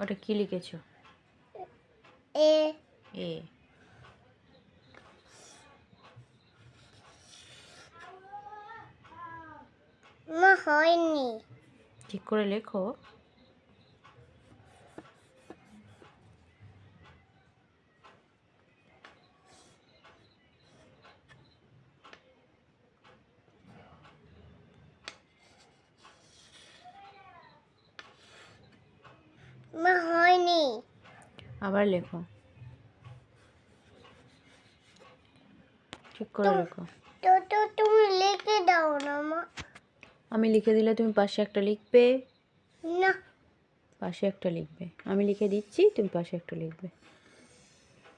ওটা কি লিখেছো? এ। এ। মা হয়নি। ঠিক করে লেখো। মা হয়নি। আবার লেখো। ঠিক করে লেখো। তো তো তুমি লিখে দাও না মা। আমি লিখে দিলে তুমি পাশে একটা লিখবে। না। পাশে একটা লিখবে। আমি লিখে দিচ্ছি তুমি পাশে একটা লিখবে।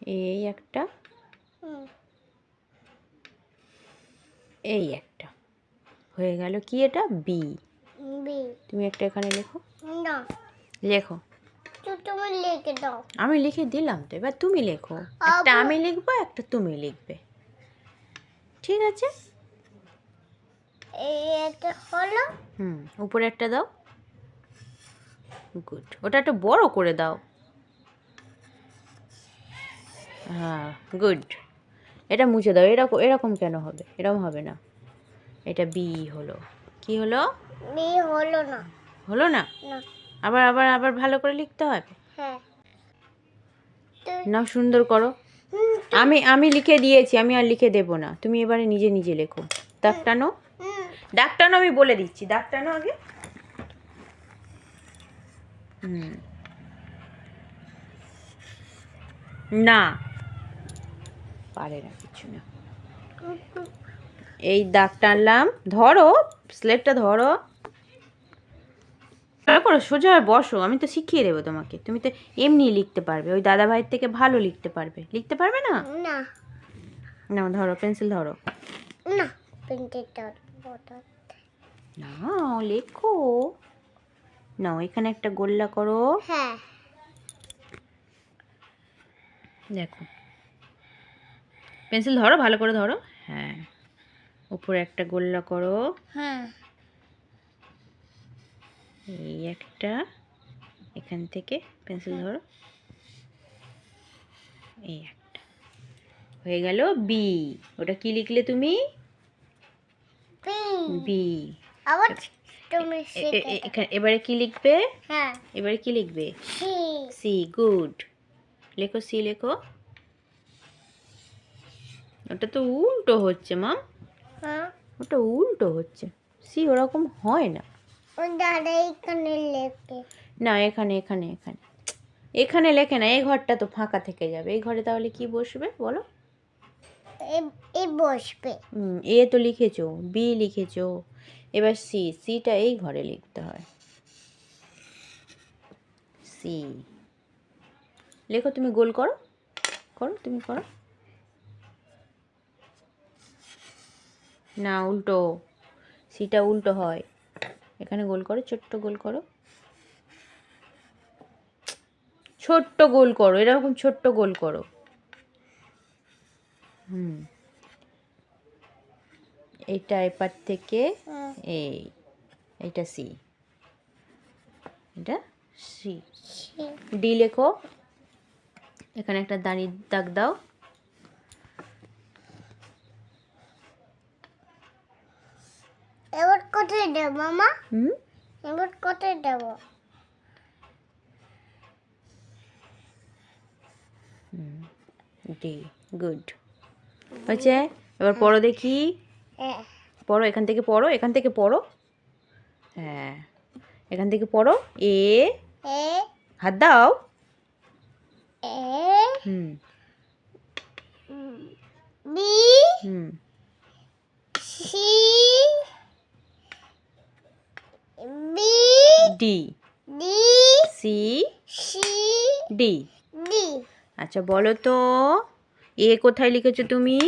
এই একটা। এই একটা। হয়ে গেল কি এটা? বি। বি। তুমি একটা এখানে লেখো। না। লেখো। তুমি লিখে দাও। আমি লিখে দিলাম তো এবার তুমি লেখো। একটা আমি লিখব একটা তুমি লিখবে। ঠিক আছে? এই এটা হলো। হুম উপরে একটা দাও। গুড ওটা একটু বড় করে দাও। হ্যাঁ গুড এটা মুছে দাও। এরকম এরকম কেন হবে? এরকম হবে না। এটা বি হলো। কি হলো? বি হলো না। হলো না। আবার আবার আবার ভালো করে লিখতে হবে? না সুন্দর করো। আমি আমি লিখে দিয়েছি, আমি আর লিখে দেবো না। তুমি এবারে নিজে নিজে লেখো। দাগ টানো দাগ টানো আমি বলে দিচ্ছি। দাগ টানো আগে। হুম। না। পারে না, কিছু না। এই দাগ টানলাম ধরো, স্লেটটা ধরো। ভালো করো সোজা হয়ে বসো আমি তো শিখিয়ে দেবো তোমাকে। তুমি তো এমনি লিখতে পারবে ওই দাদা ভাইয়ের থেকে ভালো লিখতে পারবে। লিখতে পারবে না? না। না ধরো পেন্সিল ধরো। না না লেখো। নাও এখানে একটা গোল্লা করো। হ্যাঁ। দেখো। পেন্সিল ধরো ভালো করে ধরো। হ্যাঁ উপরে একটা গোল্লা করো। হ্যাঁ। এই একটা এখান থেকে পেন্সিল ধরো। এই একটা। হয়ে গেল বি ওটা কি লিখলে তুমি? বি এবারে কি লিখবে? হ্যাঁ। এবারে কি লিখবে? সি সি গুড লেখো সি লেখো। ওটা তো উল্টো হচ্ছে মাম হ্যাঁ। ওটা উল্টো হচ্ছে। সি ওরকম হয় না। না এখানে এখানে এখানে। এখানে লেখে না এই ঘরটা তো ফাঁকা থেকে যাবে। এই ঘরে তাহলে কি বসবে বলো? এ বসবে। এ তো লিখেছো বি লিখেছো। এবার সি সিটা এই ঘরে লিখতে হয়। সি। লেখো তুমি গোল করো। করো তুমি করো। না উল্টো। সিটা উল্টো হয়। এখানে গোল করো ছোট্ট গোল করো। ছোট্ট গোল করো এরকম ছোট্ট গোল করো। হুম। এইটা এপার থেকে এই এইটা সি। এটা সি। সি। ডি লেখো। এখানে একটা দাঁড়িয়ে দাগ দাও এবার কোথায় দেব মামা? হুম? এবার কোথায় দেব? ডি গুড হয়েছে? এবার পড়ো দেখি। পড়ো এখান থেকে পড়ো এখান থেকে পড়ো। হ্যাঁ এখান থেকে পড়ো। এ। হাত দাও। হুম। বি। হুম। C. B D. D C C D. D. আচ্ছা বলো তো এ কোথায় লিখেছো তুমি?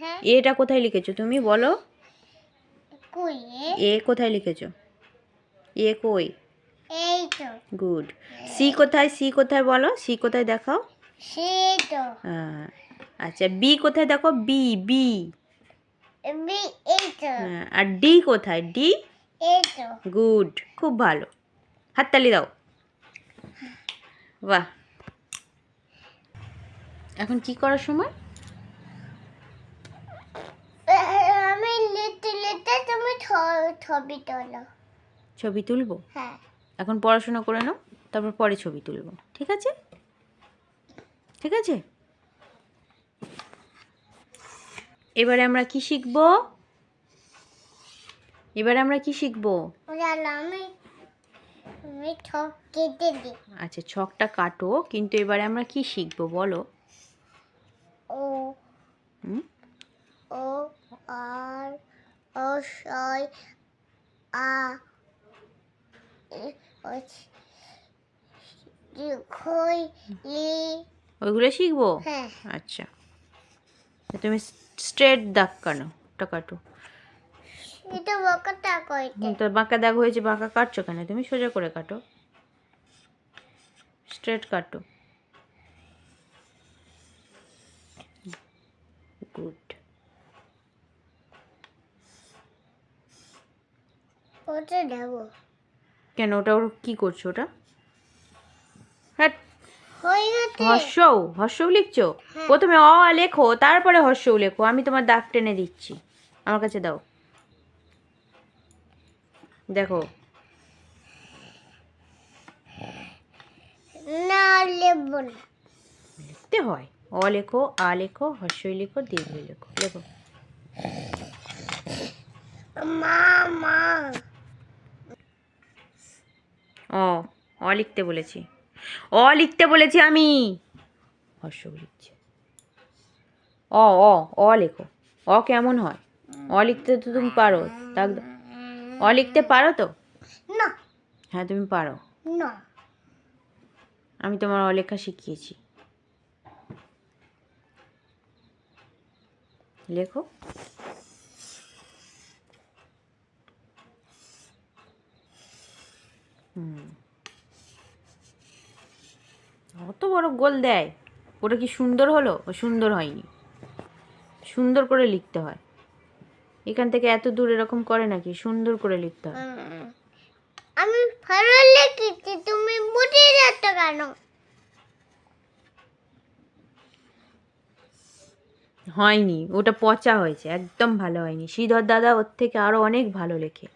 হ্যাঁ। এটা কোথায় লিখেছো তুমি বলো? কই এ? কোথায় লিখেছো? এ কই? এই তো। গুড। সি কোথায় সি কোথায় বলো? সি কোথায় দেখাও? সে তো। হ্যাঁ আচ্ছা বি কোথায় দেখো? B B. বি এই তো। হ্যাঁ, আর ডি কোথায়? ডি? গুড খুব ভালো। হাততালি দাও। বাহ। এখন কি করার সময়? আমি লিখতে লিখতে তুমি ছ- ছবি তোলো। ছবি তুলবো? হ্যাঁ। এখন পড়াশোনা করে নাও তারপর পরে ছবি তুলবো। ঠিক আছে? ঠিক আছে? এবারে আমরা কি শিখব? এবারে আমরা কি শিখব? আচ্ছা ছকটা কাটো কিন্তু এবারে আমরা কি শিখব বলো? ও ও আর ও আ ওইগুলো শিখব? হ্যাঁ। আচ্ছা। তুমি স্ট্রেট দাগ কানো কাটো। এটা বকাটা কইতে হুম, তো বাঁকা দাগ হয়েছে বাঁকা কাটছো কেন? তুমি সোজা করে কাটো। স্ট্রেট কাটো। গুড ওটা দেবো কেন ওটা ওর কি করছ ওটা? হ্যাঁ গেছে। হর্ষও হর্ষও লিখছো? হ্যাঁ। প্রথমে অ লেখো তারপরে হর্ষও লেখো আমি তোমার দাগ টেনে দিচ্ছি। আমার কাছে দাও। দেখো। না লেবো লিখতে হয়। অ লেখো আ লেখো হর্ষই লেখো দীর্ঘ লেখো লেখো। মা মা। অ অ লিখতে বলেছি। অ লিখতে বলেছি আমি। হর্ষ লিখছে। অ অ অ লেখো। অ কেমন হয়? অ লিখতে তো তুমি পারো দাও। অ লিখতে পারো তো? না। হ্যাঁ তুমি পারো। না। আমি তোমার অলেখা শিখিয়েছি। লেখো। হুম। অত বড় গোল দেয়। ওটা কি সুন্দর হলো? ও সুন্দর হয়নি। সুন্দর করে লিখতে হয়। এখান থেকে এত দূর এরকম করে নাকি? সুন্দর করে লিখতে আমি ভালো লিখেছি তুমি বুঝে যাচ্ছ কেন? হয়নি ওটা পচা হয়েছে একদম ভালো হয়নি। শ্রীধর দাদা ওর থেকে আরও অনেক ভালো লেখে।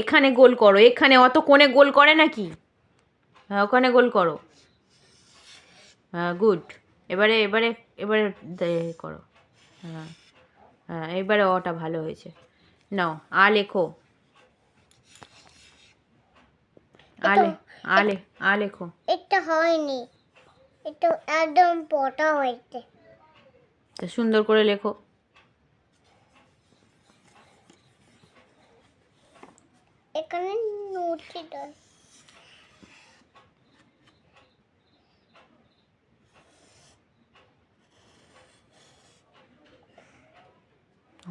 এখানে গোল করো এখানে অত কোণে গোল করে নাকি? হ্যাঁ ওখানে গোল করো। হ্যাঁ গুড। এবারে এবারে এবারে করো। হ্যাঁ হ্যাঁ এবারে অটা ভালো হয়েছে। নাও আ লেখো। আলে আলে আ লেখো। এটা হয়নি। এটা একদম পটা হয়েছে। তা সুন্দর করে লেখো। এখানে নুটি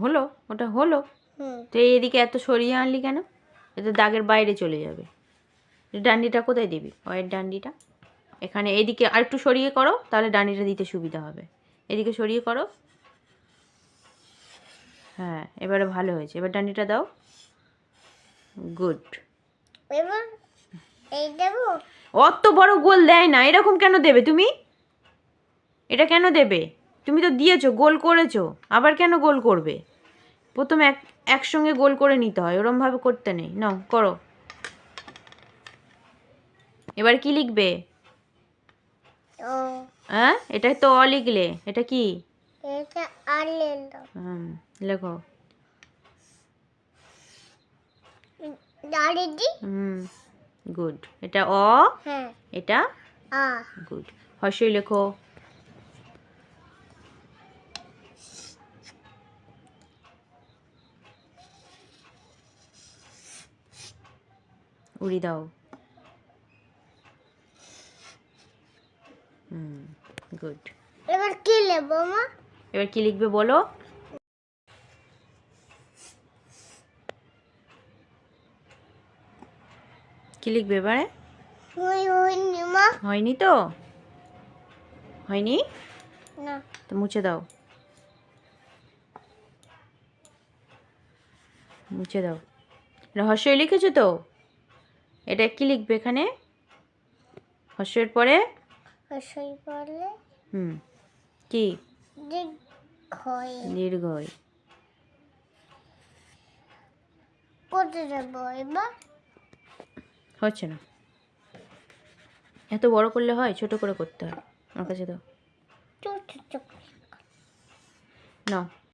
হলো? ওটা হলো? তো এদিকে এত সরিয়ে আনলি কেন? এতে দাগের বাইরে চলে যাবে। ডান্ডিটা কোথায় দিবি? ওয়ের ডান্ডিটা। এখানে এদিকে আর একটু সরিয়ে করো তাহলে ডান্ডিটা দিতে সুবিধা হবে। এদিকে সরিয়ে করো। হ্যাঁ এবারে ভালো হয়েছে। এবার ডান্ডিটা দাও। গুড। অত বড় গোল দেয় না। এরকম কেন দেবে তুমি? এটা কেন দেবে? তুমি তো দিয়েছ গোল করেছ। আবার কেন গোল করবে? প্রথমে এক একসঙ্গে গোল করে নিতে হয় ওরমভাবে করতে নেই। নাও করো। এবার কি লিখবে? ও। হ্যাঁ? এটা তো অ লিখলে এটা কি? লেখো। হুম গুড। এটা অ? হ্যাঁ। এটা গুড। হর্ষই লেখো। উড়ি দাও। হুম গুড এবার কি নেব মা? এবার কি লিখবে বলো? কি লিখবে এবারে? হয়নি তো? হয়নি? না। তো মুছে দাও। মুছে দাও। রহস্যই লিখেছো তো? এটা কি লিখবে এখানে? হর্ষের পরে? সই পড়লে হুম কি? দীর্ঘই হচ্ছে না। এত বড় করলে হয় ছোট করে করতে হয়। আমার কাছে তো নাও।